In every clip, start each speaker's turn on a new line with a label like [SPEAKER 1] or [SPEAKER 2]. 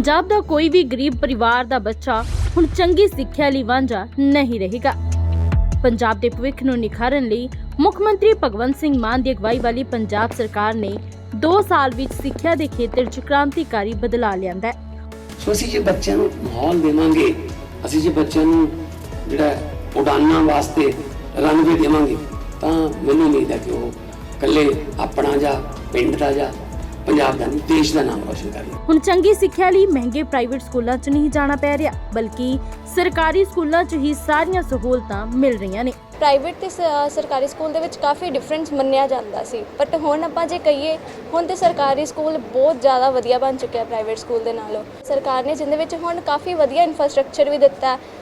[SPEAKER 1] ਪੰਜਾਬ ਦਾ ਕੋਈ ਵੀ ਗਰੀਬ ਪਰਿਵਾਰ ਦਾ ਬੱਚਾ ਹੁਣ ਚੰਗੀ ਸਿੱਖਿਆ ਲਈ ਵਾਂਝਾ ਨਹੀਂ ਰਹੇਗਾ। ਪੰਜਾਬ ਦੇ ਭਵਿੱਖ ਨੂੰ ਨਿਖਾਰਨ ਲਈ ਮੁੱਖ ਮੰਤਰੀ ਭਗਵੰਤ ਸਿੰਘ ਮਾਨ ਦੀ ਅਗਵਾਈ ਵਾਲੀ ਪੰਜਾਬ ਸਰਕਾਰ ਨੇ 2 ਸਾਲ ਵਿੱਚ ਸਿੱਖਿਆ ਦੇ ਖੇਤਰ 'ਚ ਕ੍ਰਾਂਤੀਕਾਰੀ ਬਦਲਾਅ ਲਿਆਂਦਾ ਹੈ।
[SPEAKER 2] ਸੋ ਅਸੀਂ ਜੇ ਬੱਚਿਆਂ ਨੂੰ ਮਾਹੌਲ ਦੇਵਾਂਗੇ, ਅਸੀਂ ਜੇ ਬੱਚਿਆਂ ਨੂੰ ਜਿਹੜਾ ਉਡਾਨਾਂ ਵਾਸਤੇ ਰਨਵੇ ਦੇਵਾਂਗੇ, ਤਾਂ ਮੈਨੂੰ ਉਮੀਦ ਹੈ ਕਿ ਉਹ ਇਕੱਲੇ ਆਪਣਾ ਜਾਂ ਪਿੰਡ ਦਾ ਜਾਂ ਪੰਜਾਬ ਦਾ ਨਹੀਂ ਦੇਸ਼ ਦਾ ਨਾਮ ਰੋਸ਼ਨ ਕਰਨਗੇ
[SPEAKER 1] ਹੁਣ ਚੰਗੀ ਸਿੱਖਿਆ ਲਈ ਮਹਿੰਗੇ ਪ੍ਰਾਈਵੇਟ ਸਕੂਲਾਂ 'ਚ ਨਹੀਂ ਜਾਣਾ ਪੈ ਰਿਹਾ ਬਲਕਿ ਸਰਕਾਰੀ ਸਕੂਲਾਂ 'ਚ ਹੀ ਸਾਰੀਆਂ ਸਹੂਲਤਾਂ ਮਿਲ ਰਹੀਆਂ ਨੇ।
[SPEAKER 3] ਪ੍ਰਾਈਵੇਟ ਤੇ ਸ- ਸਰਕਾਰੀ ਸਕੂਲ ਦੇ ਵਿੱਚ ਕਾਫੀ ਡਿਫਰੈਂਸ ਮੰਨਿਆ ਜਾਂਦਾ ਸੀ ਬਟ ਹੁਣ ਆਪਾਂ ਜੇ ਕਹੀਏ ਹੁਣ ਤੇ ਸਰਕਾਰੀ ਸਕੂਲ ਬਹੁਤ ਜ਼ਿਆਦਾ ਵਧੀਆ ਬਣ ਚੁੱਕਿਆ ਪ੍ਰਾਈਵੇਟ ਸਕੂਲ ਦੇ ਨਾਲੋਂ। ਸਰਕਾਰ ਨੇ ਜਿੰਦੇ ਵਿੱਚ ਹੁਣ ਕਾਫੀ ਵਧੀਆ ਇਨਫਰਾਸਟ੍ਰਕਚਰ ਵੀ ਦਿੱਤਾ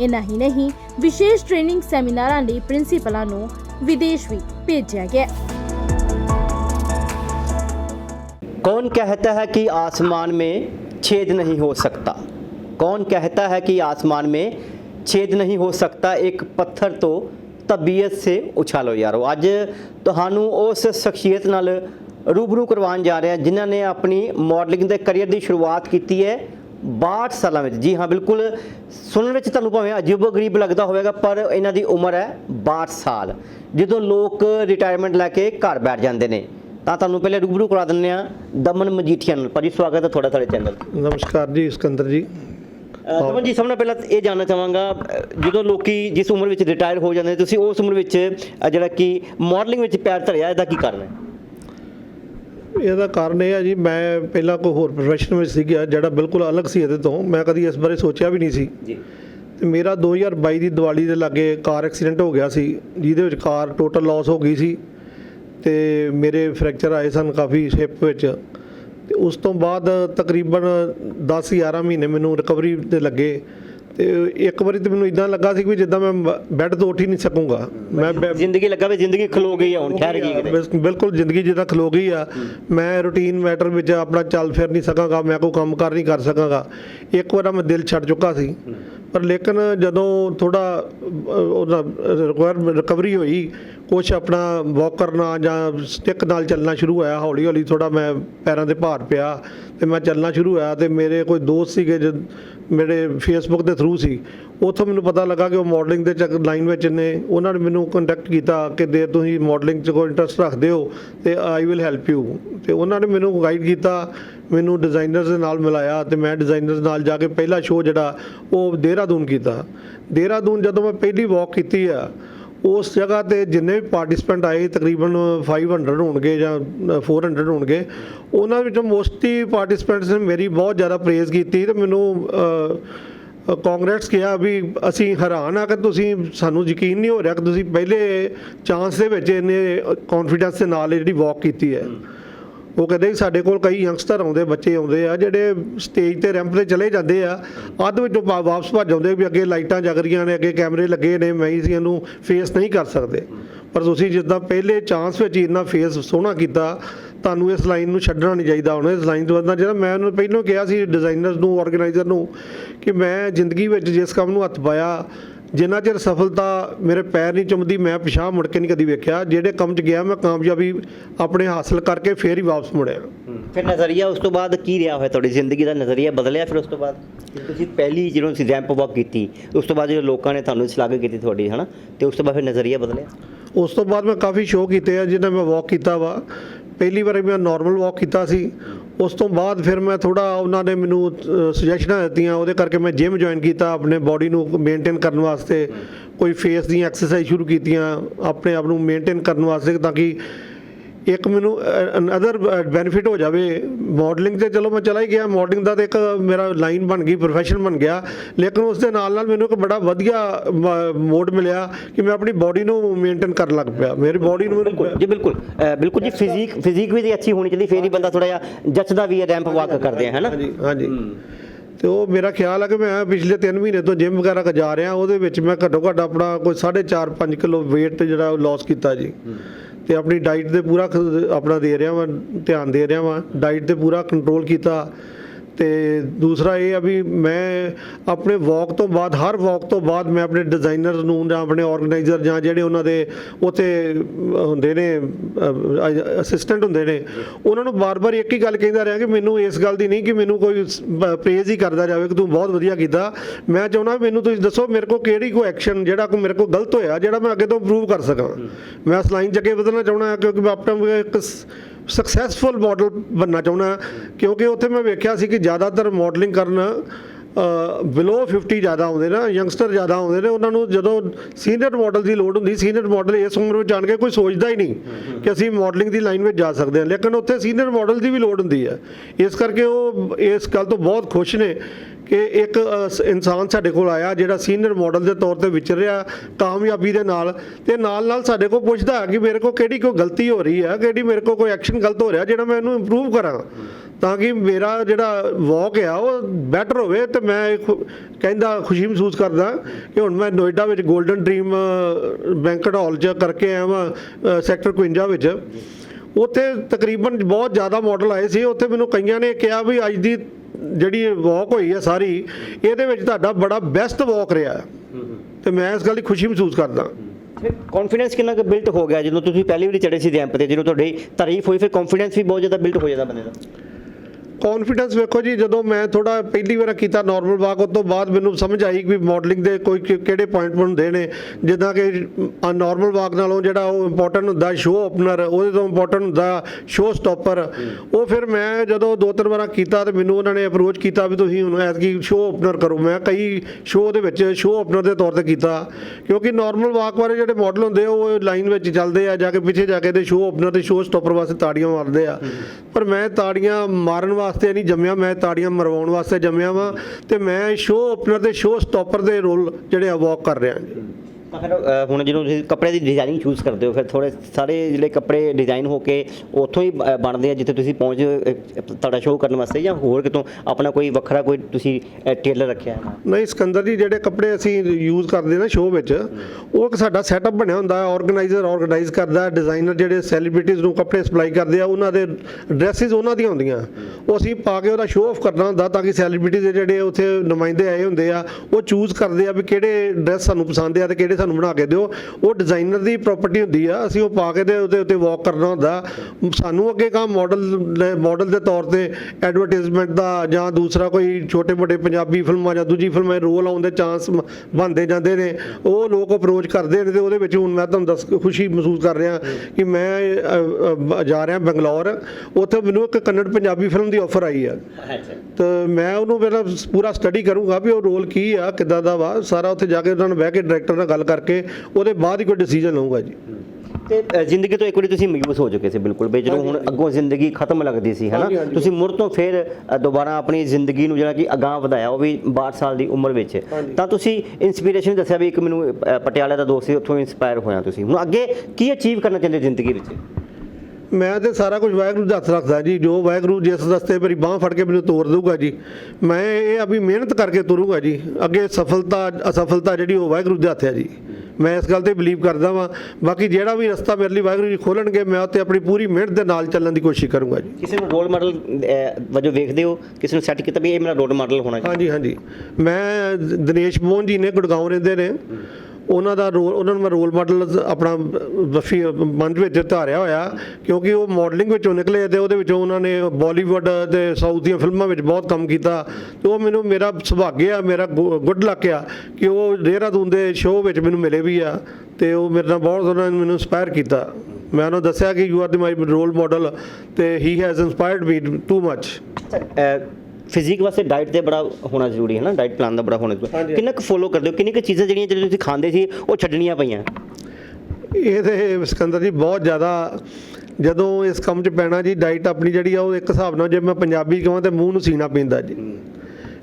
[SPEAKER 1] ਇਨਾ ਹੀ ਨਹੀਂ ਵਿਸ਼ੇਸ਼ ਟ੍ਰੇਨਿੰਗ ਸੈਮੀਨਾਰਾਂ ਲਈ ਪ੍ਰਿੰਸੀਪਲਾਂ ਨੂੰ ਵਿਦੇਸ਼ ਵੀ ਭੇਜਿਆ ਗਿਆ ਹੈ।
[SPEAKER 4] कौन कहता है कि आसमान में छेद नहीं हो सकता कौन कहता है कि आसमान में छेद नहीं हो सकता ਇੱਕ ਪੱਥਰ ਤੋਂ ਤਬੀਅਤ ਸੇ ਉਛਾਲੋ ਯਾਰੋ ਅੱਜ ਤੁਹਾਨੂੰ ਉਸ ਸ਼ਖਸੀਅਤ ਨਾਲ ਰੂਬਰੂ ਕਰਵਾਉਣ ਜਾ ਰਹੇ ਹਾਂ ਜਿਨ੍ਹਾਂ ਨੇ ਆਪਣੀ ਮਾਡਲਿੰਗ ਦੇ ਕੈਰੀਅਰ ਦੀ ਸ਼ੁਰੂਆਤ ਕੀਤੀ ਹੈ 62 ਸਾਲਾਂ ਵਿੱਚ। ਜੀ ਹਾਂ ਬਿਲਕੁਲ ਸੁਣਨ ਵਿੱਚ ਤੁਹਾਨੂੰ ਭਾਵੇਂ ਅਜੀਬੋ ਗਰੀਬ ਲੱਗਦਾ ਹੋਵੇਗਾ ਪਰ ਇਹਨਾਂ ਦੀ ਉਮਰ ਹੈ 62 ਸਾਲ। ਜਦੋਂ ਲੋਕ ਰਿਟਾਇਰਮੈਂਟ ਲੈ ਕੇ ਘਰ ਬੈਠ ਜਾਂਦੇ ਨੇ ਤਾਂ ਤੁਹਾਨੂੰ ਪਹਿਲੇ ਰੂਬਰੂ ਕਰਾ ਦਿੰਦੇ ਆ ਦਮਨ ਮਜੀਠੀਆ ਨਾਲ। ਭਾਜੀ ਸਵਾਗਤ ਹੈ ਤੁਹਾਡਾ ਸਾਡੇ ਚੈਨਲ
[SPEAKER 5] ਨਮਸਕਾਰ ਜੀ ਸਿਕੰਦਰ ਜੀ।
[SPEAKER 4] ਦਮਨ ਜੀ ਸਭ ਤੋਂ ਪਹਿਲਾਂ ਇਹ ਜਾਣਨਾ ਚਾਹਾਂਗਾ ਜਦੋਂ ਲੋਕੀ ਜਿਸ ਉਮਰ ਵਿੱਚ ਰਿਟਾਇਰ ਹੋ ਜਾਂਦੇ ਨੇ ਤੁਸੀਂ ਉਸ ਉਮਰ ਵਿੱਚ ਜਿਹੜਾ ਕਿ ਮਾਡਲਿੰਗ ਵਿੱਚ ਪੈਰ ਧਰਿਆ ਇਹਦਾ ਕੀ ਕਾਰਨ ਹੈ?
[SPEAKER 5] ਇਹਦਾ ਕਾਰਨ ਇਹ ਹੈ ਜੀ ਮੈਂ ਪਹਿਲਾਂ ਕੋਈ ਹੋਰ ਪ੍ਰੋਫੈਸ਼ਨ ਵਿੱਚ ਸੀਗਾ ਜਿਹੜਾ ਬਿਲਕੁਲ ਅਲੱਗ ਸੀ ਇਹਦੇ ਤੋਂ। ਮੈਂ ਕਦੀ ਇਸ ਬਾਰੇ ਸੋਚਿਆ ਵੀ ਨਹੀਂ ਸੀ।
[SPEAKER 4] ਜੀ।
[SPEAKER 5] ਤੇ ਮੇਰਾ 2022 ਦੀ ਦੀਵਾਲੀ ਦੇ ਲਾਗੇ ਕਾਰ ਐਕਸੀਡੈਂਟ ਹੋ ਗਿਆ ਸੀ ਜਿਹਦੇ ਵਿੱਚ ਕਾਰ ਟੋਟਲ ਲਾਸ ਹੋ ਗਈ ਸੀ। ਤੇ ਮੇਰੇ ਫ੍ਰੈਕਚਰ ਆਏ ਸਨ ਕਾਫੀ ਹਿਪ ਵਿੱਚ। ਤੇ ਉਸ ਤੋਂ ਬਾਅਦ ਤਕਰੀਬਨ 10 11 ਮਹੀਨੇ ਮੈਨੂੰ ਰਿਕਵਰੀ ਤੇ ਲੱਗੇ। ਤੇ ਇੱਕ ਵਾਰੀ ਤੇ ਮੈਨੂੰ ਇਦਾਂ ਲੱਗਾ ਸੀ ਵੀ ਜਿੱਦਾਂ ਮੈਂ ਬੈੱਡ ਤੋਂ ਉੱਠ ਹੀ ਨਹੀਂ ਸਕੂੰਗਾ। ਮੈਂ
[SPEAKER 4] ਜ਼ਿੰਦਗੀ ਲੱਗਾ ਵੀ ਜ਼ਿੰਦਗੀ ਖਲੋ ਗਈ ਹੈ ਹੁਣ ਠਹਿਰ ਗਈ ਕਿਤੇ।
[SPEAKER 5] ਬਿਲ- ਬਿਲਕੁਲ ਜ਼ਿੰਦਗੀ ਜਿੱਦਾਂ ਖਲੋ ਗਈ ਆ ਮੈਂ ਰੂਟੀਨ ਮੈਟਰ ਵਿੱਚ ਆਪਣਾ ਚੱਲ ਫਿਰ ਨਹੀਂ ਸਕਾਂਗਾ ਮੈਂ ਕੋਈ ਕੰਮ ਕਰ ਨਹੀਂ ਕਰ ਸਕਾਂਗਾ। ਇੱਕ ਵਾਰ ਮੈਂ ਦਿਲ ਛੱਡ ਚੁੱਕਾ ਸੀ ਪਰ ਲੇਕਿਨ ਜਦੋਂ ਥੋੜਾ ਉਹਦਾ ਰਿਕਵਰੀ ਹੋਈ ਕੁਛ ਆਪਣਾ ਵਾਕ ਕਰਨਾ ਜਾਂ ਸਟਿਕ ਨਾਲ ਚੱਲਣਾ ਸ਼ੁਰੂ ਹੋਇਆ ਹੌਲੀ ਹੌਲੀ ਥੋੜਾ ਮੈਂ ਪੈਰਾਂ ਤੇ ਭਾਰ ਪਿਆ ਤੇ ਮੈਂ ਚੱਲਣਾ ਸ਼ੁਰੂ ਹੋਇਆ ਤੇ ਮੇਰੇ ਕੋਈ ਦੋਸਤ ਸੀਗੇ ਜਦ ਮੇਰੇ ਫੇਸਬੁੱਕ ਦੇ ਥਰੂ ਸੀ, ਉੱਥੋਂ ਮੈਨੂੰ ਪਤਾ ਲੱਗਾ ਕਿ ਉਹ ਮਾਡਲਿੰਗ ਦੇ ਚੱਕ ਲਾਈਨ ਵਿੱਚ ਨੇ। ਉਹਨਾਂ ਨੇ ਮੈਨੂੰ ਕੰਟੈਕਟ ਕੀਤਾ ਕਿ ਦੇ ਤੁਸੀਂ ਮਾਡਲਿੰਗ 'ਚ ਕੋਈ ਇੰਟਰਸਟ ਰੱਖਦੇ ਹੋ ਤੇ ਆਈ ਵਿਲ ਹੈਲਪ ਯੂ ਤੇ ਉਹਨਾਂ ਨੇ ਮੈਨੂੰ ਗਾਈਡ ਕੀਤਾ, ਮੈਨੂੰ ਡਿਜ਼ਾਈਨਰਸ ਦੇ ਨਾਲ ਮਿਲਾਇਆ ਤੇ ਮੈਂ ਡਿਜ਼ਾਈਨਰਸ ਨਾਲ ਜਾ ਕੇ ਪਹਿਲਾ ਸ਼ੋਅ ਜਿਹੜਾ, ਉਹ ਦੇਹਰਾਦੂਨ ਕੀਤਾ। ਦੇਹਰਾਦੂਨ ਜਦੋਂ ਮੈਂ ਪਹਿਲੀ ਵਾਕ ਕੀਤੀ ਆ ਉਸ ਜਗ੍ਹਾ ਤੇ ਜਿੰਨੇ ਵੀ ਪਾਰਟਿਸਪੈਂਟ ਆਏ, ਤਕਰੀਬਨ 500 ਹੋਣਗੇ ਜਾਂ 400 ਹੋਣਗੇ, ਉਹਨਾਂ ਵਿੱਚੋਂ ਮੋਸਟਲੀ ਪਾਰਟਿਸਪੈਂਟਸ ਨੇ ਮੇਰੀ ਬਹੁਤ ਜ਼ਿਆਦਾ ਪ੍ਰੇਜ਼ ਕੀਤੀ ਤੇ ਮੈਨੂੰ ਕਾਂਗਰਸ ਕਿਹਾ ਵੀ ਅਸੀਂ ਹੈਰਾਨ ਆ ਕਿ ਤੁਸੀਂ, ਸਾਨੂੰ ਯਕੀਨ ਨਹੀਂ ਹੋ ਰਿਹਾ ਕਿ ਤੁਸੀਂ ਪਹਿਲੇ ਚਾਂਸ ਦੇ ਵਿੱਚ ਇਹਨੇ ਕੌਨਫੀਡੈਂਸ ਦੇ ਨਾਲ ਜਿਹੜੀ ਵਾਕ ਕੀਤੀ ਹੈ। ਉਹ ਕਹਿੰਦੇ ਕਿ ਸਾਡੇ ਕੋਲ ਕਈ ਯੰਗਸਟਰ ਆਉਂਦੇ, ਬੱਚੇ ਆਉਂਦੇ ਆ, ਜਿਹੜੇ ਸਟੇਜ ਤੇ ਰੈਂਪ ਤੇ ਚਲੇ ਜਾਂਦੇ ਆ, ਅੱਧ ਵਿੱਚੋਂ ਵਾ- ਵਾਪਸ ਭੱਜ ਆਉਂਦੇ ਵੀ ਅੱਗੇ ਲਾਈਟਾਂ ਜਗ ਰਹੀਆਂ ਨੇ, ਅੱਗੇ ਕੈਮਰੇ ਲੱਗੇ ਨੇ, ਮੈਂ ਇਸ ਨੂੰ ਫੇਸ ਨਹੀਂ ਕਰ ਸਕਦੇ। ਪਰ ਤੁਸੀਂ ਜਿੱਦਾਂ ਪਹਿਲੇ ਚਾਂਸ ਵਿੱਚ ਹੀ ਇੰਨਾ ਫੇਸ ਸੋਹਣਾ ਕੀਤਾ, ਤੁਹਾਨੂੰ ਇਸ ਲਾਈਨ ਨੂੰ ਛੱਡਣਾ ਨਹੀਂ ਚਾਹੀਦਾ। ਹੁਣ ਇਸ ਲਾਈਨ ਤੋਂ ਬੰਦਾ ਜਿਹੜਾ ਮੈਂ ਉਹਨੂੰ ਪਹਿਲਾਂ ਕਿਹਾ ਸੀ ਡਿਜ਼ਾਈਨਰਸ ਨੂੰ ਆਰਗੇਨਾਈਜ਼ਰ ਨੂੰ, ਕਿ ਮੈਂ ਜ਼ਿੰਦਗੀ ਵਿੱਚ ਜਿਸ ਕੰਮ ਨੂੰ ਹੱਥ ਪਾਇਆ ਜਿੰਨਾ ਚਿਰ ਸਫਲਤਾ ਮੇਰੇ ਪੈਰ ਨਹੀਂ ਚੁੰਮਦੀ ਮੈਂ ਪਿਛਾਹ ਮੁੜ ਕੇ ਨਹੀਂ ਕਦੀ ਵੇਖਿਆ। ਜਿਹੜੇ ਕੰਮ 'ਚ ਗਿਆ ਮੈਂ ਕਾਮਯਾਬੀ ਆਪਣੇ ਹਾਸਲ ਕਰਕੇ ਫੇਰ ਹੀ ਵਾਪਸ ਮੁੜਿਆ।
[SPEAKER 4] ਫਿਰ ਨਜ਼ਰੀਆ ਉਸ ਤੋਂ ਬਾਅਦ ਕੀ ਰਿਹਾ ਹੋਇਆ ਤੁਹਾਡੀ ਜ਼ਿੰਦਗੀ ਦਾ? ਨਜ਼ਰੀਆ ਬਦਲਿਆ ਫਿਰ ਉਸ ਤੋਂ ਬਾਅਦ? ਤੁਸੀਂ ਪਹਿਲੀ ਜਦੋਂ ਤੁਸੀਂ ਰੈਂਪ ਵਾਕ ਕੀਤੀ ਉਸ ਤੋਂ ਬਾਅਦ ਜਦੋਂ ਲੋਕਾਂ ਨੇ ਤੁਹਾਨੂੰ ਸ਼ਲਾਘਾ ਕੀਤੀ ਤੁਹਾਡੀ ਹਨਾ? ਤੇ ਉਸ ਤੋਂ ਬਾਅਦ ਫਿਰ ਨਜ਼ਰੀਆ ਬਦਲਿਆ?
[SPEAKER 5] ਉਸ ਤੋਂ ਬਾਅਦ ਮੈਂ ਕਾਫੀ ਸ਼ੋਅ ਕੀਤੇ ਆ ਜਿਹਨਾਂ ਮੈਂ ਵਾਕ ਕੀਤਾ ਵਾ। ਪਹਿਲੀ ਵਾਰੀ ਮੈਂ ਨਾਰਮਲ ਵਾਕ ਕੀਤਾ ਸੀ। ਉਸ ਤੋਂ ਬਾਅਦ ਫਿਰ ਮੈਂ ਥੋੜਾ ਉਹਨਾਂ ਨੇ ਮੈਨੂੰ ਸੁਜੈਸ਼ਨਾਂ ਦਿੱਤੀਆਂ, ਉਹਦੇ ਕਰਕੇ ਮੈਂ ਜਿਮ ਜੁਆਇਨ ਕੀਤਾ, ਆਪਣੇ ਬਾਡੀ ਨੂੰ ਮੇਨਟੇਨ ਕਰਨ ਵਾਸਤੇ, ਕੋਈ ਫੇਸ ਦੀਆਂ ਐਕਸਰਸਾਈਜ਼ ਸ਼ੁਰੂ ਕੀਤੀਆਂ, ਆਪਣੇ ਆਪ ਨੂੰ ਮੇਨਟੇਨ ਕਰਨ ਵਾਸਤੇ ਤਾਂ ਕਿ ਇੱਕ ਮੈਨੂੰ ਅਨਦਰ ਬੈਨੀਫਿਟ ਹੋ ਜਾਵੇ। ਮਾਡਲਿੰਗ ਤੇ ਚਲੋ ਮੈਂ ਚਲਾ ਹੀ ਗਿਆ। ਮਾਡਲਿੰਗ ਦਾ ਤੇ ਇੱਕ ਮੇਰਾ ਲਾਈਨ ਬਣ ਗਈ ਪ੍ਰੋਫੈਸ਼ਨ ਬਣ ਗਿਆ। ਲੇਕਿਨ ਉਸ ਦੇ ਨਾਲ ਨਾਲ ਮੈਨੂੰ ਇੱਕ ਬੜਾ ਵਧੀਆ ਮੋਡ ਮਿਲਿਆ ਕਿ ਮੈਂ ਆਪਣੀ ਬਾਡੀ ਨੂੰ ਮੇਨਟੇਨ ਕਰਨ ਲੱਗ ਪਿਆ। ਮੇਰੀ ਬਾਡੀ ਨੂੰ
[SPEAKER 4] ਜੀ ਬਿਲਕੁਲ। ਬਿਲਕੁਲ ਜੀ ਫਿਜ਼ੀਕ ਫਿਜ਼ੀਕ ਵੀ ਅੱਛੀ ਹੋਣੀ ਚਾਹੀਦੀ। ਫੇਰ ਹੀ ਬੰਦਾ ਥੋੜਾ ਜਿਹਾ ਜੱਚਦਾ ਵੀ ਹੈ ਰੈਂਪ ਵਾਕ ਕਰਦੇ ਆ ਹਨਾ?
[SPEAKER 5] ਹਾਂਜੀ ਹਾਂਜੀ। ਤੇ ਉਹ ਮੇਰਾ ਖਿਆਲ ਹੈ ਕਿ ਮੈਂ ਪਿਛਲੇ 3 ਮਹੀਨੇ ਤੋਂ ਜਿਮ ਵਗੈਰਾ ਜਾ ਰਿਹਾ। ਉਹਦੇ ਵਿੱਚ ਮੈਂ ਘੱਟੋ ਘੱਟ ਆਪਣਾ ਕੋਈ 4.5 5 ਕਿਲੋ weight ਜਿਹੜਾ ਉਹ ਲਾਸ ਕੀਤਾ ਜੀ। ਤੇ ਆਪਣੀ ਡਾਈਟ ਤੇ ਪੂਰਾ ਖ- ਆਪਣਾ ਦੇ ਰਿਹਾ ਵਾਂ, ਧਿਆਨ ਦੇ ਰਿਹਾ ਵਾਂ ਡਾਈਟ ਤੇ ਪੂਰਾ ਕੰਟਰੋਲ ਕੀਤਾ। ਤੇ ਦੂਸਰਾ ਇਹ ਆ ਵੀ ਮੈਂ ਆਪਣੇ ਵਾਕ ਤੋਂ ਬਾਅਦ, ਹਰ ਵਾਕ ਤੋਂ ਬਾਅਦ ਮੈਂ ਆਪਣੇ ਡਿਜ਼ਾਈਨਰ ਨੂੰ ਜਾਂ ਆਪਣੇ ਆਰਗੇਨਾਈਜ਼ਰ ਜਾਂ ਜਿਹੜੇ ਉਹਨਾਂ ਦੇ ਉੱਥੇ ਹੁੰਦੇ ਨੇ ਅਸਿਸਟੈਂਟ ਹੁੰਦੇ ਨੇ, ਉਹਨਾਂ ਨੂੰ ਬਾਰ-ਬਾਰ ਇੱਕ ਹੀ ਗੱਲ ਕਹਿੰਦਾ ਰਿਹਾ ਕਿ ਮੈਨੂੰ ਇਸ ਗੱਲ ਦੀ ਨਹੀਂ ਕਿ ਮੈਨੂੰ ਕੋਈ ਪ੍ਰੇਜ਼ ਹੀ ਕਰਦਾ ਜਾਵੇ ਕਿ ਤੂੰ ਬਹੁਤ ਵਧੀਆ ਕੀਤਾ। ਮੈਂ ਚਾਹੁੰਦਾ ਮੈਨੂੰ ਤੁਸੀਂ ਦੱਸੋ ਮੇਰੇ ਕੋਲ ਕਿਹੜੀ ਕੋਈ ਐਕਸ਼ਨ ਜਿਹੜਾ ਕੋਈ ਮੇਰੇ ਕੋਲ ਗਲਤ ਹੋਇਆ, ਜਿਹੜਾ ਮੈਂ ਅੱਗੇ ਤੋਂ ਇੰਪਰੂਵ ਕਰ ਸਕਾਂ। ਮੈਂ ਇਸ ਲਾਈਨ 'ਚ ਅੱਗੇ ਵਧਣਾ ਚਾਹੁੰਦਾ ਕਿਉਂਕਿ ਮੈਂ ਆਪਣਾ ਇੱਕ ਸਕਸੈਸਫੁਲ ਮਾਡਲ ਬਣਨਾ ਚਾਹੁੰਦਾ ਕਿਉਂਕਿ ਉੱਥੇ ਮੈਂ ਵੇਖਿਆ ਸੀ ਕਿ ਜ਼ਿਆਦਾਤਰ ਮਾਡਲਿੰਗ ਕਰਨ ਬਿਲੋ 50 ਜ਼ਿਆਦਾ ਆਉਂਦੇ ਨਾ ਯੰਗਸਟਰ ਜ਼ਿਆਦਾ ਆਉਂਦੇ ਨੇ, ਉਹਨਾਂ ਨੂੰ ਜਦੋਂ ਸੀਨੀਅਰ ਮਾਡਲ ਦੀ ਲੋੜ ਹੁੰਦੀ ਸੀਨੀਅਰ ਮਾਡਲ ਇਸ ਉਮਰ ਵਿੱਚ ਆਣ ਕੇ ਕੋਈ ਸੋਚਦਾ ਹੀ ਨਹੀਂ ਕਿ ਅਸੀਂ ਮਾਡਲਿੰਗ ਦੀ ਲਾਈਨ ਵਿੱਚ ਜਾ ਸਕਦੇ ਹਾਂ। ਲੇਕਿਨ ਉੱਥੇ ਸੀਨੀਅਰ ਮਾਡਲ ਦੀ ਵੀ ਲੋੜ ਹੁੰਦੀ ਹੈ। ਇਸ ਕਰਕੇ ਉਹ ਇਸ ਗੱਲ ਤੋਂ ਬਹੁਤ ਖੁਸ਼ ਨੇ ਕਿ ਇੱਕ ਇਨਸਾਨ ਸਾਡੇ ਕੋਲ ਆਇਆ ਜਿਹੜਾ ਸੀਨੀਅਰ ਮਾਡਲ ਦੇ ਤੌਰ ਤੇ ਵਿਚਰ ਰਿਹਾ, ਕਾਮਯਾਬੀ ਦੇ ਨਾਲ ਤੇ ਨਾਲ ਨਾਲ ਸਾਡੇ ਕੋਲ ਪੁੱਛਦਾ ਹੈ ਕਿ ਮੇਰੇ ਕੋਲ ਕਿਹੜੀ ਕੋਈ ਗਲਤੀ ਹੋ ਰਹੀ ਹੈ, ਕਿਹੜੀ ਮੇਰੇ ਕੋਲ ਕੋਈ ਐਕਸ਼ਨ ਗਲਤ ਹੋ ਰਿਹਾ, ਜਿਹੜਾ ਮੈਂ ਇਹਨੂੰ ਇੰਪਰੂਵ ਕਰਾਂ। ਤਾਂ ਕਿ ਮੇਰਾ ਜਿਹੜਾ ਵਾਕ ਆ, ਉਹ ਬੈਟਰ ਹੋਵੇ ਤੇ ਮੈਂ ਇਹ ਖੁ- ਕਹਿੰਦਾ, ਖੁਸ਼ੀ ਮਹਿਸੂਸ ਕਰਦਾ ਕਿ ਹੁਣ ਮੈਂ ਨੋਇਡਾ ਵਿੱਚ 골ਡਨ ਡ੍ਰੀਮ ਬੈਂਕਟ ਹਾਲ 'ਚ ਕਰਕੇ ਆਇਆ ਵਾਂ ਸੈਕਟਰ 51 ਵਿੱਚ। ਉੱਥੇ ਤਕਰੀਬਨ ਬਹੁਤ ਜ਼ਿਆਦਾ ਮਾਡਲ ਆਏ ਸੀ। ਉੱਥੇ ਮੈਨੂੰ ਕਈਆਂ ਨੇ ਕਿਹਾ ਵੀ ਅੱਜ ਦੀ ਜਿਹੜੀ ਵਾਕ ਹੋਈ ਹੈ ਸਾਰੀ, ਇਹਦੇ ਵਿੱਚ ਤੁਹਾਡਾ ਬੜਾ ਬੈਸਟ ਵਾਕ ਰਿਹਾ। ਹੈ। ਤੇ ਮੈਂ ਇਸ ਗੱਲ ਦੀ ਖੁਸ਼ੀ ਮਹਿਸੂਸ ਕਰਦਾ।
[SPEAKER 4] ਕੌਨਫੀਡੈਂਸ ਕਿੰਨਾ ਕੁ ਬਿਲਟ ਹੋ ਗਿਆ? ਜਦੋਂ ਤੁਸੀਂ ਪਹਿਲੀ ਵਾਰੀ ਚੜੇ ਸੀ ਰੈਂਪ ਤੇ, ਜਦੋਂ ਤੁਹਾਡੀ ਤਾਰੀਫ ਹੋਈ, ਫਿਰ ਕੌਨਫੀਡੈਂਸ ਵੀ ਬਹੁਤ ਜ਼ਿਆਦਾ ਬਿਲਟ ਹੋ ਜਾਂਦਾ ਬੰਦੇ ਦਾ।
[SPEAKER 5] ਕੌਨਫੀਡੈਂਸ ਵੇਖੋ ਜੀ ਜਦੋਂ ਮੈਂ ਥੋੜਾ ਪਹਿਲੀ ਵਾਰ ਕੀਤਾ ਨਾਰਮਲ ਵਾਕ ਉਸ ਤੋਂ ਬਾਅਦ ਮੈਨੂੰ ਸਮਝ ਆਈ ਕਿ ਮਾਡਲਿੰਗ ਦੇ ਕੋਈ ਕਿ- ਕਿਹੜੇ ਪੁਆਇੰਟ ਹੁੰਦੇ ਨੇ ਜਿੱਦਾਂ ਕਿ ਨਾਰਮਲ ਵਾਕ ਨਾਲੋਂ ਜਿਹੜਾ ਉਹ ਇੰਪੋਰਟੈਂਟ ਹੁੰਦਾ ਸ਼ੋ ਓਪਨਰ ਉਹਦੇ ਤੋਂ ਇੰਪੋਰਟੈਂਟ ਹੁੰਦਾ ਸ਼ੋ ਸਟਾਪਰ ਉਹ ਫਿਰ ਮੈਂ ਜਦੋਂ ਦੋ ਤਿੰਨ ਵਾਰਾਂ ਕੀਤਾ ਤੇ ਮੈਨੂੰ ਉਹਨਾਂ ਨੇ ਅਪਰੋਚ ਕੀਤਾ ਵੀ ਤੁਸੀਂ ਹੁਣ ਐਤਕੀ ਸ਼ੋ ਓਪਨਰ ਕਰੋ। ਮੈਂ ਕਈ ਸ਼ੋ ਦੇ ਵਿੱਚ ਸ਼ੋ ਓਪਨਰ ਦੇ ਤੌਰ ਤੇ ਕੀਤਾ। ਕਿਉਂਕਿ ਨਾਰਮਲ ਵਾਕ ਵਾਲੇ ਜਿਹੜੇ ਮਾਡਲ ਹੁੰਦੇ ਆ, ਉਹ ਲਾਈਨ ਵਿੱਚ ਚੱਲਦੇ ਆ ਜਾ ਕੇ ਪਿੱਛੇ ਜਾ ਕੇ ਤੇ ਸ਼ੋ ਓਪਨਰ ਤੇ ਸ਼ੋ ਸਟਾਪਰ ਵਾਸਤੇ ਤਾੜੀਆਂ ਮਾਰਦੇ ਆ। ਪਰ ਮੈਂ ਤਾੜੀਆਂ ਮਾਰਨ ਵਾਸਤੇ ਨਹੀਂ ਜੰਮਿਆ, ਮੈਂ ਤਾੜੀਆਂ ਮਰਵਾਉਣ ਵਾਸਤੇ ਜੰਮਿਆ ਵਾਂ ਤੇ ਮੈਂ ਸ਼ੋਅ ਓਪਨਰ ਤੇ ਸ਼ੋਅ ਸਟਾਪਰ ਦੇ ਰੋਲ ਜਿਹੜੇ ਆ ਵਾਕ ਕਰ ਰਿਹਾ। ਜੀ
[SPEAKER 4] ਤਾਂ ਫਿਰ ਅ, ਹੁਣ ਜਦੋਂ ਤੁਸੀਂ ਕੱਪੜੇ ਦੀ ਡਿਜ਼ਾਈਨਿੰਗ ਚੂਜ਼ ਕਰਦੇ ਹੋ ਫਿਰ ਥੋੜੇ ਸਾਰੇ ਜਿਹੜੇ ਕੱਪੜੇ ਡਿਜ਼ਾਈਨ ਹੋ ਕੇ ਉੱਥੋਂ ਹੀ ਅ, ਬਣਦੇ ਆ ਜਿੱਥੇ ਤੁਸੀਂ ਪਹੁੰਚ ਅ, ਤੁਹਾਡਾ ਸ਼ੋਅ ਕਰਨ ਵਾਸਤੇ ਜਾਂ ਹੋਰ ਕਿਤੋਂ ਆਪਣਾ ਕੋਈ ਵੱਖਰਾ ਕੋਈ ਤੁਸੀਂ ਟੇਲਰ ਰੱਖਿਆ ਹੈ?
[SPEAKER 5] ਨਹੀਂ ਸਿਕੰਦਰ ਜੀ ਜਿਹੜੇ ਕੱਪੜੇ ਅਸੀਂ ਯੂਜ਼ ਕਰਦੇ ਨਾ ਸ਼ੋਅ ਵਿੱਚ ਉਹ ਇੱਕ ਸਾਡਾ ਸੈਟਅਪ ਬਣਿਆ ਹੁੰਦਾ ਹੈ ਆਰਗੇਨਾਈਜ਼ਰ ਆਰਗੇਨਾਈਜ਼ ਕਰਦਾ ਡਿਜ਼ਾਈਨਰ ਜਿਹੜੇ ਸੈਲੀਬ੍ਰਿਟੀਜ਼ ਨੂੰ ਕੱਪੜੇ ਸਪਲਾਈ ਕਰਦੇ ਆ ਉਹਨਾਂ ਦੇ ਡਰੈਸਿਸ ਉਹਨਾਂ ਦੀਆਂ ਹੁੰਦੀਆਂ। ਉਹ ਅਸੀਂ ਪਾ ਕੇ ਉਹਦਾ ਸ਼ੋਅ ਆਫ ਕਰਨਾ ਹੁੰਦਾ ਤਾਂ ਕਿ ਸੈਲੀਬ੍ਰਿਟੀਜ਼ ਜਿਹੜੇ ਉੱਥੇ ਨੁਮਾਇੰਦੇ ਆਏ ਹੁੰਦੇ ਆ ਉਹ ਚੂਜ਼ ਕਰਦੇ ਆ ਵੀ ਕਿਹੜੇ ਡਰੈਸ ਸਾਨੂੰ ਪਸੰਦ ਆ ਤੇ ਕਿਹੜੇ ਸਾਨੂੰ ਬਣਾ ਕੇ ਦਿਓ। ਉਹ ਡਿਜ਼ਾਈਨਰ ਦੀ ਪ੍ਰਾਪਰਟੀ ਹੁੰਦੀ ਆ, ਅਸੀਂ ਉਹ ਪਾ ਕੇ ਤੇ ਉਹਦੇ ਉੱਤੇ ਵਾਕ ਕਰਨਾ ਹੁੰਦਾ। ਸਾਨੂੰ ਅੱਗੇ ਕੰਮ ਮਾਡਲ ਮਾਡਲ ਦੇ ਤੌਰ ਤੇ ਐਡਵਰਟਾਈਜ਼ਮੈਂਟ ਦਾ ਜਾਂ ਦੂਸਰਾ ਕੋਈ ਛੋਟੇ ਮੋਟੇ ਪੰਜਾਬੀ ਫਿਲਮਾਂ ਜਾਂ ਦੂਜੀ ਫਿਲਮਾਂ ਰੋਲ ਆਉਣ ਦੇ ਚਾਂਸ ਬਣਦੇ ਜਾਂਦੇ ਨੇ। ਉਹ ਲੋਕ ਅਪਰੋਚ ਕਰਦੇ ਨੇ ਤੇ ਉਹਦੇ ਵਿੱਚ ਹੁਣ ਮੈਂ ਤੁਹਾਨੂੰ ਦੱਸ ਖੁਸ਼ੀ ਮਹਿਸੂਸ ਕਰ ਰਿਹਾ ਕਿ ਮੈਂ ਜਾ ਰਿਹਾ ਬੰਗਲੌਰ। ਉੱਥੇ ਮੈਨੂੰ ਇੱਕ ਕੰਨੜ ਪੰਜਾਬੀ ਫਿਲਮ ਦੀ ਆਫਰ ਆਈ ਆ। ਤੇ ਮੈਂ ਉਹਨੂੰ ਪਹਿਲਾਂ ਪੂਰਾ ਸਟੱਡੀ ਕਰੂੰਗਾ ਵੀ ਉਹ ਰੋਲ ਕੀ ਆ ਕਿੱਦਾਂ ਦਾ ਵਾ। ਸਾਰਾ ਉੱਥੇ ਜਾ ਕੇ ਉਹਨਾਂ ਨਾਲ ਬਹਿ ਕੇ ਡਾਇਰੈਕਟਰ ਨਾਲ ਗੱਲ ਕਰਕੇ ਉਹਦੇ ਬਾਅਦ ਹੀ ਕੋਈ ਡਿਸੀਜਨ ਲਵਾਂਗਾ ਜੀ।
[SPEAKER 4] ਤੇ ਜ਼ਿੰਦਗੀ ਤੋਂ ਇੱਕ ਵਾਰੀ ਤੁਸੀਂ ਮਾਯੂਸ ਹੋ ਚੁੱਕੇ ਸੀ ਬਿਲਕੁਲ। ਵੀ ਜਦੋਂ ਹੁਣ ਅੱਗੋਂ ਜ਼ਿੰਦਗੀ ਖਤਮ ਲੱਗਦੀ ਸੀ ਹੈਨਾ। ਤੁਸੀਂ ਮੁੜ ਤੋਂ ਫਿਰ ਦੁਬਾਰਾ ਆਪਣੀ ਜ਼ਿੰਦਗੀ ਨੂੰ ਜਿਹੜਾ ਕਿ ਅਗਾਹ ਵਧਾਇਆ ਉਹ ਵੀ 62 ਸਾਲ ਦੀ ਉਮਰ ਵਿੱਚ। ਤਾਂ ਤੁਸੀਂ ਇਨਸਪੀਰੇਸ਼ਨ ਦੱਸਿਆ ਵੀ ਇੱਕ ਮੈਨੂੰ ਪਟਿਆਲੇ ਦਾ ਦੋਸਤ ਸੀ ਉੱਥੋਂ ਇੰਸਪਾਇਰ ਹੋਇਆ ਤੁਸੀਂ। ਹੁਣ ਅੱਗੇ ਕੀ ਅਚੀਵ ਕਰਨਾ ਚਾਹੁੰਦੇ ਜ਼ਿੰਦਗੀ ਵਿੱਚ?
[SPEAKER 5] ਮੈਂ ਤੇ ਸਾਰਾ ਕੁਝ ਵਾਹਿਗੁਰੂ ਦੇ ਹੱਥ ਰੱਖਦਾ ਜੀ। ਜੋ ਵਾਹਿਗੁਰੂ ਜਿਸ ਰਸਤੇ ਮੇਰੀ ਬਾਹ ਫੜ ਕੇ ਮੈਨੂੰ ਤੋਰ ਦਊਗਾ ਜੀ ਮੈਂ ਇਹ ਆ ਵੀ ਮਿਹਨਤ ਕਰਕੇ ਤੁਰੂੰਗਾ ਜੀ। ਅੱਗੇ ਸਫਲਤਾ ਅਸਫਲਤਾ ਜਿਹੜੀ ਉਹ ਵਾਹਿਗੁਰੂ ਦੇ ਹੱਥ ਹੈ ਜੀ। ਮੈਂ ਇਸ ਗੱਲ ਤੇ ਬਲੀਵ ਕਰਦਾ ਵਾਂ। ਬਾਕੀ ਜਿਹੜਾ ਵੀ ਰਸਤਾ ਮੇਰੇ ਲਈ ਵਾਹਿਗੁਰੂ ਜੀ ਖੋਲਣਗੇ ਮੈਂ ਉੱਤੇ ਆਪਣੀ ਪੂਰੀ ਮਿਹਨਤ ਦੇ ਨਾਲ ਚੱਲਣ ਦੀ ਕੋਸ਼ਿਸ਼ ਕਰੂੰਗਾ ਜੀ।
[SPEAKER 4] ਕਿਸੇ ਨੂੰ ਰੋਲ ਮਾਡਲ ਵਜੋਂ ਵੇਖਦੇ ਹੋ? ਕਿਸੇ ਨੂੰ ਸੈੱਟ ਕੀਤਾ ਵੀ ਇਹ ਮੇਰਾ ਰੋਲ ਮਾਡਲ ਹੋਣਾ ਚਾਹੀਦਾ?
[SPEAKER 5] ਹਾਂਜੀ ਹਾਂਜੀ। ਮੈਂ ਦਿਨੇਸ਼ ਮੋਹਨ ਜੀ ਨੇ ਗੁੜਗਾਉਂ ਰਹਿੰਦੇ ਨੇ। ਉਹਨਾਂ ਦਾ ਰੋਲ ਉਹਨਾਂ ਨੂੰ ਮੈਂ ਰੋਲ ਮਾਡਲ ਆਪਣਾ ਵਫੀ ਮਨ ਵਿੱਚ ਧਾਰਿਆ ਹੋਇਆ, ਕਿਉਂਕਿ ਉਹ ਮਾਡਲਿੰਗ ਵਿੱਚੋਂ ਨਿਕਲੇ ਤੇ ਉਹਦੇ ਵਿੱਚੋਂ ਉਹਨਾਂ ਨੇ ਬਾਲੀਵੁੱਡ ਤੇ ਸਾਊਥ ਦੀਆਂ ਫਿਲਮਾਂ ਵਿੱਚ ਬਹੁਤ ਕੰਮ ਕੀਤਾ। ਤੇ ਉਹ ਮੈਨੂੰ ਮੇਰਾ ਸੁਭਾਗਿਆ ਆ, ਮੇਰਾ ਗੁੱਡ ਲੱਕ ਆ ਕਿ ਉਹ ਦੇਹਰਾਦੂਨ ਦੇ ਸ਼ੋਅ ਵਿੱਚ ਮੈਨੂੰ ਮਿਲੇ ਵੀ ਆ ਤੇ ਉਹ ਮੇਰੇ ਨਾਲ ਬਹੁਤ ਉਹਨਾਂ ਨੇ ਮੈਨੂੰ ਇਨਸਪਾਇਰ ਕੀਤਾ। ਮੈਂ ਉਹਨੂੰ ਦੱਸਿਆ ਕਿ you are the my role model ਤੇ he has inspired me too much
[SPEAKER 4] physique ਵਾਸਤੇ ਡਾਈਟ ਤੇ ਬੜਾ ਹੋਣਾ ਜ਼ਰੂਰੀ ਹੈ ਨਾ ਡਾਈਟ ਪਲਾਨ ਦਾ ਬੜਾ ਹੋਣਾ ਜ਼ਰੂਰੀ। ਕਿੰਨਾ ਕੁ ਫੋਲੋ ਕਰਦੇ ਹੋ? ਕਿੰਨੀ ਕੁ ਚੀਜ਼ਾਂ ਜਿਹੜੀਆਂ ਜਿਹੜੇ ਤੁਸੀਂ ਖਾਂਦੇ ਸੀ ਉਹ ਛੱਡਣੀਆਂ ਪਈਆਂ?
[SPEAKER 5] ਇਹ ਤੇ ਸਿਕੰਦਰ ਜੀ ਬਹੁਤ ਜ਼ਿਆਦਾ ਜਦੋਂ ਇਸ ਕੰਮ 'ਚ ਪੈਣਾ ਜੀ ਡਾਈਟ ਆਪਣੀ ਜਿਹੜੀ ਆ ਉਹ ਇੱਕ ਹਿਸਾਬ ਨਾਲ ਜੇ ਮੈਂ ਪੰਜਾਬੀ ਕਹਾਂ ਤੇ ਮੂੰਹ ਨੂੰ ਸੀਣਾ ਪੈਂਦਾ ਜੀ।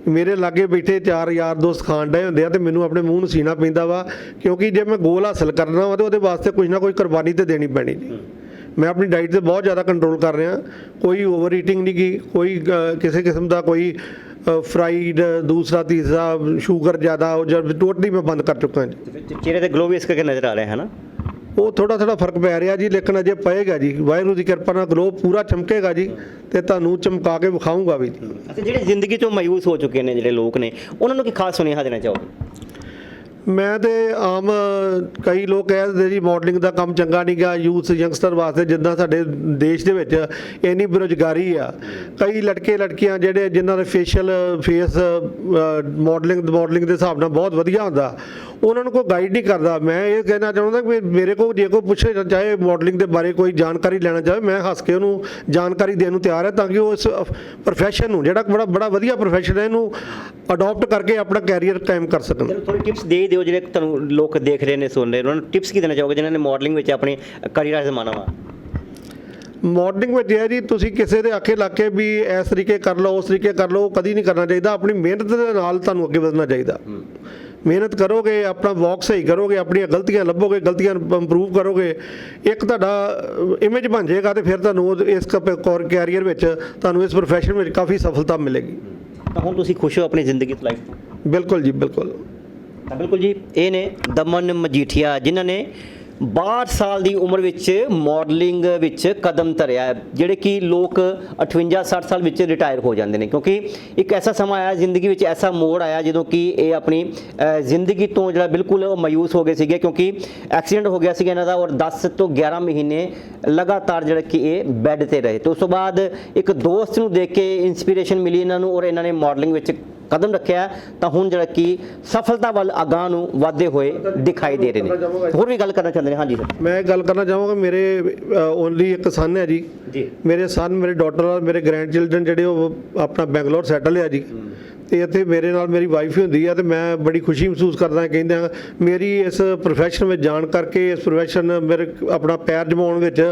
[SPEAKER 5] ਮੇਰੇ ਲਾਗੇ ਬੈਠੇ ਚਾਰ ਯਾਰ ਦੋਸਤ ਖਾਣ ਡਏ ਹੁੰਦੇ ਆ ਤੇ ਮੈਨੂੰ ਆਪਣੇ ਮੂੰਹ ਨੂੰ ਸੀਣਾ ਪੈਂਦਾ ਵਾ ਕਿਉਂਕਿ ਜੇ ਮੈਂ ਗੋਲ ਹਾਸਲ ਕਰਨਾ ਵਾ ਤੇ ਉਹਦੇ ਵਾਸਤੇ ਕੁਝ ਨਾ ਕੋਈ ਕੁਰਬਾਨੀ ਤੇ ਦੇਣੀ ਪੈਣੀ ਜੀ। ਮੈਂ ਆਪਣੀ ਡਾਈਟ ਤੇ ਬਹੁਤ ਜ਼ਿਆਦਾ ਕੰਟਰੋਲ ਕਰ ਰਿਹਾ। ਕੋਈ ਓਵਰ ਈਟਿੰਗ ਨਹੀਂ ਕੀ ਕੋਈ ਕਿਸੇ ਕਿਸਮ ਦਾ ਕੋਈ ਫਰਾਈਡ ਦੂਸਰਾ ਤੀਸਰਾ ਸ਼ੂਗਰ ਜ਼ਿਆਦਾ ਉਹ ਜਦ ਟੋਟਲੀ ਮੈਂ ਬੰਦ ਕਰ ਚੁੱਕਾ ਜੀ।
[SPEAKER 4] ਚਿਹਰੇ ਤੇ ਗਲੋ ਵੀ ਇਸ ਕਰਕੇ ਨਜ਼ਰ ਆ ਰਿਹਾ ਹੈ ਨਾ
[SPEAKER 5] ਉਹ ਥੋੜਾ ਥੋੜਾ ਫ਼ਰਕ ਪੈ ਰਿਹਾ ਜੀ ਲੇਕਿਨ ਅਜੇ ਪਏਗਾ ਜੀ। ਵਾਹਿਗੁਰੂ ਦੀ ਕਿਰਪਾ ਨਾਲ ਗਲੋ ਪੂਰਾ ਚਮਕੇਗਾ ਜੀ ਤੇ ਤੁਹਾਨੂੰ ਚਮਕਾ ਕੇ ਵਿਖਾਊਂਗਾ ਵੀ। ਜੀ
[SPEAKER 4] ਅੱਛਾ ਜਿਹੜੇ ਜ਼ਿੰਦਗੀ ਤੋਂ ਮਾਯੂਸ ਹੋ ਚੁੱਕੇ ਨੇ ਜਿਹੜੇ ਲੋਕ ਨੇ ਉਹਨਾਂ ਨੂੰ ਕੀ ਖਾਸ ਸੁਨੇਹਾ ਦੇਣਾ ਚਾਹੋਗੇ?
[SPEAKER 5] ਮੈਂ ਤੇ ਆਮ, ਕਈ ਲੋਕ ਕਹਿੰਦੇ ਜੀ ਮਾਡਲਿੰਗ ਦਾ ਕੰਮ ਚੰਗਾ ਨਹੀਂ ਗਾ ਯੂਥ ਯੰਗਸਟਰ ਵਾਸਤੇ ਜਿੱਦਾਂ ਸਾਡੇ ਦੇਸ਼ ਦੇ ਵਿੱਚ ਇੰਨੀ ਬੇਰੁਜ਼ਗਾਰੀ ਆ। ਕਈ ਲੜਕੇ, ਲੜਕੀਆਂ ਜਿਹੜੇ, ਜਿਨ੍ਹਾਂ ਦੇ ਫੇਸ਼ੀਅਲ ਫੇਸ ਮਾਡਲਿੰਗ ਮਾਡਲਿੰਗ ਦੇ ਹਿਸਾਬ ਨਾਲ ਬਹੁਤ ਵਧੀਆ ਹੁੰਦਾ ਉਹਨਾਂ ਨੂੰ ਕੋਈ ਗਾਈਡ ਨਹੀਂ ਕਰਦਾ। ਮੈਂ ਇਹ ਕਹਿਣਾ ਚਾਹੁੰਦਾ ਕਿ ਮੇਰੇ ਕੋਲ ਜੇ ਕੋਈ ਪੁੱਛੇ ਚਾਹੇ ਮਾਡਲਿੰਗ ਦੇ ਬਾਰੇ ਕੋਈ ਜਾਣਕਾਰੀ ਲੈਣਾ ਚਾਹੇ ਮੈਂ ਹੱਸ ਕੇ ਉਹਨੂੰ ਜਾਣਕਾਰੀ ਦੇਣ ਨੂੰ ਤਿਆਰ ਹਾਂ ਤਾਂ ਕਿ ਉਹ ਇਸ ਪ੍ਰੋਫੈਸ਼ਨ ਨੂੰ ਜਿਹੜਾ ਬੜਾ ਬੜਾ ਵਧੀਆ ਪ੍ਰੋਫੈਸ਼ਨ ਹੈ ਇਹਨੂੰ ਅਡਾਪਟ ਕਰਕੇ ਆਪਣਾ ਕੈਰੀਅਰ ਕਾਇਮ ਕਰ ਸਕਣ।
[SPEAKER 4] ਥੋੜੀ ਟਿਪਸ ਦੇ ਦਿਓ ਜਿਹੜੇ ਤੁਹਾਨੂੰ ਲੋਕ ਦੇਖ ਰਹੇ ਨੇ ਸੁਣ ਰਹੇ ਨੇ। ਉਹਨਾਂ ਨੂੰ ਟਿਪਸ ਕੀ ਦੇਣਾ ਚਾਹੋਗੇ ਜਿਨ੍ਹਾਂ ਨੇ ਮਾਡਲਿੰਗ ਵਿੱਚ ਆਪਣੀ ਕਰੀਅਰ ਅਜ਼ਮਾਨਾ ਵਾ?
[SPEAKER 5] ਮਾਡਲਿੰਗ ਵਿੱਚ ਇਹ ਹੈ ਜੀ ਤੁਸੀਂ ਕਿਸੇ ਦੇ ਆਖੇ ਲੱਗ ਕੇ ਵੀ ਇਸ ਤਰੀਕੇ ਕਰ ਲਓ ਉਸ ਤਰੀਕੇ ਕਰ ਲਓ ਕਦੀ ਨਹੀਂ ਕਰਨਾ ਚਾਹੀਦਾ। ਆਪਣੀ ਮਿਹਨਤ ਦੇ ਨਾਲ ਤੁਹਾਨੂੰ ਅੱਗੇ ਵਧਣਾ ਚਾਹੀਦਾ। ਮਿਹਨਤ ਕਰੋਗੇ ਆਪਣਾ ਵਾਕ ਸਹੀ ਕਰੋਗੇ ਆਪਣੀਆਂ ਗਲਤੀਆਂ ਲੱਭੋਗੇ ਗਲਤੀਆਂ ਇੰਪਰੂਵ ਕਰੋਗੇ ਇੱਕ ਤੁਹਾਡਾ ਇਮੇਜ ਬਣ ਜਾਏਗਾ ਤੇ ਫਿਰ ਤੁਹਾਨੂੰ ਇਸ ਕੈਰੀਅਰ ਵਿੱਚ ਤੁਹਾਨੂੰ ਇਸ ਪ੍ਰੋਫੈਸ਼ਨ ਵਿੱਚ ਕਾਫੀ ਸਫਲਤਾ ਮਿਲੇਗੀ।
[SPEAKER 4] ਤਾਂ ਹੁਣ ਤੁਸੀਂ ਖੁਸ਼ ਹੋ ਆਪਣੀ ਜ਼ਿੰਦਗੀ ਤੋਂ ਲਾਈਫ ਤੋਂ
[SPEAKER 5] ਬਿਲਕੁਲ ਜੀ ਬਿਲਕੁਲ।
[SPEAKER 4] ਤਾਂ ਬਿਲਕੁਲ ਜੀ ਇਹ ਨੇ ਦਮਨ ਮਜੀਠੀਆ ਜਿਨ੍ਹਾਂ ਨੇ 62 ਸਾਲ ਦੀ ਉਮਰ ਵਿੱਚ ਮਾਡਲਿੰਗ ਵਿੱਚ ਕਦਮ ਧਰਿਆ ਜਿਹੜੇ ਕਿ ਲੋਕ 58 60 ਸਾਲ ਵਿੱਚ ਰਿਟਾਇਰ ਹੋ ਜਾਂਦੇ ਨੇ। ਕਿਉਂਕਿ ਇੱਕ ਐਸਾ ਸਮਾਂ ਆਇਆ, ਜ਼ਿੰਦਗੀ ਵਿੱਚ ਐਸਾ ਮੋੜ ਆਇਆ, ਜਦੋਂ ਕਿ ਇਹ ਆਪਣੀ ਜ਼ਿੰਦਗੀ ਤੋਂ ਜਿਹੜਾ ਬਿਲਕੁਲ ਮਾਯੂਸ ਹੋ ਗਏ ਸੀਗੇ, ਕਿਉਂਕਿ ਐਕਸੀਡੈਂਟ ਹੋ ਗਿਆ ਸੀਗਾ ਇਹਨਾਂ ਦਾ ਔਰ 10 ਤੋਂ 11 ਮਹੀਨੇ ਲਗਾਤਾਰ ਜਿਹੜਾ ਕਿ ਇਹ ਬੈੱਡ ਤੇ ਰਹੇ। ਤੇ ਉਸ ਤੋਂ ਬਾਅਦ ਇੱਕ ਦੋਸਤ ਨੂੰ ਦੇਖ ਕੇ ਇਨਸਪੀਰੇਸ਼ਨ ਮਿਲੀ ਇਹਨਾਂ ਨੂੰ ਔਰ ਇਹਨਾਂ ਨੇ ਮਾਡਲਿੰਗ ਵਿੱਚ ਕਦਮ ਰੱਖਿਆ ਤਾਂ ਹੁਣ ਜਿਹੜਾ ਕਿ ਸਫਲਤਾ ਵੱਲ ਅਗਾਂਹ ਨੂੰ ਵਧਦੇ ਹੋਏ ਦਿਖਾਈ ਦੇ ਰਹੇ ਨੇ। ਹੋਰ ਵੀ ਗੱਲ ਕਰਨਾ ਚਾਹੁੰਦੇ ਨੇ? ਹਾਂਜੀ ਸਰ।
[SPEAKER 5] ਮੈਂ ਗੱਲ ਕਰਨਾ ਚਾਹਾਂਗਾ ਮੇਰੇ ਓਨਲੀ ਇੱਕ ਸਨ ਹੈ ਜੀ।
[SPEAKER 4] ਜੀ।
[SPEAKER 5] ਮੇਰੇ ਸਨ ਮੇਰੇ ਡਾਟਰ ਔਰ ਮੇਰੇ ਗ੍ਰੈਂਡ ਚਿਲਡਰਨ ਜਿਹੜੇ ਉਹ ਆਪਣਾ ਬੈਂਗਲੌਰ ਸੈਟਲ ਆ ਜੀ। ਤੇ ਇੱਥੇ ਮੇਰੇ ਨਾਲ ਮੇਰੀ ਵਾਈਫ ਹੀ ਹੁੰਦੀ ਆ ਤੇ ਮੈਂ ਬੜੀ ਖੁਸ਼ੀ ਮਹਿਸੂਸ ਕਰਦਾ ਕਹਿੰਦੇ ਮੇਰੀ ਇਸ ਪ੍ਰੋਫੈਸ਼ਨ ਵਿੱਚ ਜਾਣ ਕਰਕੇ ਇਸ ਪ੍ਰੋਫੈਸ਼ਨ ਮੇਰੇ ਆਪਣਾ ਪੈਰ ਜਮਾਉਣ ਵਿੱਚ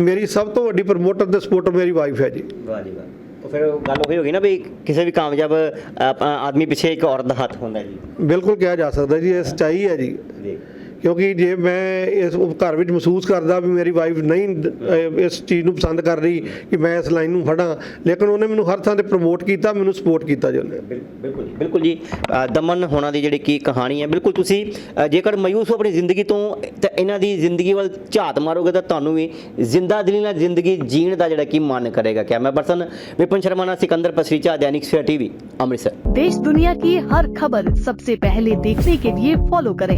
[SPEAKER 5] ਮੇਰੀ ਸਭ ਤੋਂ ਵੱਡੀ ਪ੍ਰਮੋਟਰ ਤੇ ਸਪੋਰਟਰ ਮੇਰੀ ਵਾਈਫ ਹੈ ਜੀ।
[SPEAKER 4] ਵਾਹ ਜੀ ਵਾਹ। ਫਿਰ ਗੱਲ ਉਹੀ ਹੋ ਗਈ ਨਾ ਵੀ ਕਿਸੇ ਵੀ ਕਾਮਯਾਬ ਆਦਮੀ ਪਿੱਛੇ ਇੱਕ ਔਰਤ ਦਾ ਹੱਥ ਹੁੰਦਾ ਜੀ।
[SPEAKER 5] ਬਿਲਕੁਲ ਕਿਹਾ ਜਾ ਸਕਦਾ ਜੀ ਇਹ ਸੱਚਾਈ ਹੈ ਜੀ।
[SPEAKER 4] ਜੀ।
[SPEAKER 5] ਕਿਉਂਕਿ ਜੇ ਮੈਂ ਇਸ ਘਰ ਵਿੱਚ ਮਹਿਸੂਸ ਕਰਦਾ ਵੀ ਮੇਰੀ ਵਾਈਫ ਨਹੀਂ ਅਹ, ਇਸ ਚੀਜ਼ ਨੂੰ ਪਸੰਦ ਕਰ ਰਹੀ ਕਿ ਮੈਂ ਇਸ ਲਾਈਨ ਨੂੰ ਫੜਾਂ ਲੇਕਿਨ ਉਹਨੇ ਮੈਨੂੰ ਹਰ ਥਾਂ ਤੇ ਪ੍ਰਮੋਟ ਕੀਤਾ ਮੈਨੂੰ ਸਪੋਰਟ ਕੀਤਾ ਜੀ ਉਹਨੇ
[SPEAKER 4] ਬਿਲਕੁਲ ਜੀ ਬਿਲਕੁਲ ਜੀ ਅ, ਦਮਨ ਹੋਣਾ ਦੀ ਜਿਹੜੀ ਕੀ ਕਹਾਣੀ ਹੈ ਬਿਲਕੁਲ ਤੁਸੀਂ ਅ, ਜੇਕਰ ਮਾਯੂਸ ਹੋ ਆਪਣੀ ਜ਼ਿੰਦਗੀ ਤੋਂ ਤਾਂ ਇਹਨਾਂ ਦੀ ਜ਼ਿੰਦਗੀ ਵੱਲ ਝਾਤ ਮਾਰੋਗੇ ਤਾਂ ਤੁਹਾਨੂੰ ਵੀ ਜ਼ਿੰਦਾ ਦਿਲੀ ਨਾਲ ਜ਼ਿੰਦਗੀ ਜੀਣ ਦਾ ਜਿਹੜਾ ਕੀ ਮਨ ਕਰੇਗਾ ਕਿਆ ਮੈਂ ਪਰਸਨ ਵਿਪਨ ਸ਼ਰਮਾ ਨਾਲ ਸਿਕੰਦਰ ਪਸਰੀਚਾ दैनिक सवेरा टीवी अमृतसर
[SPEAKER 6] देश दुनिया की हर खबर सबसे पहले देखने के लिए फॉलो करें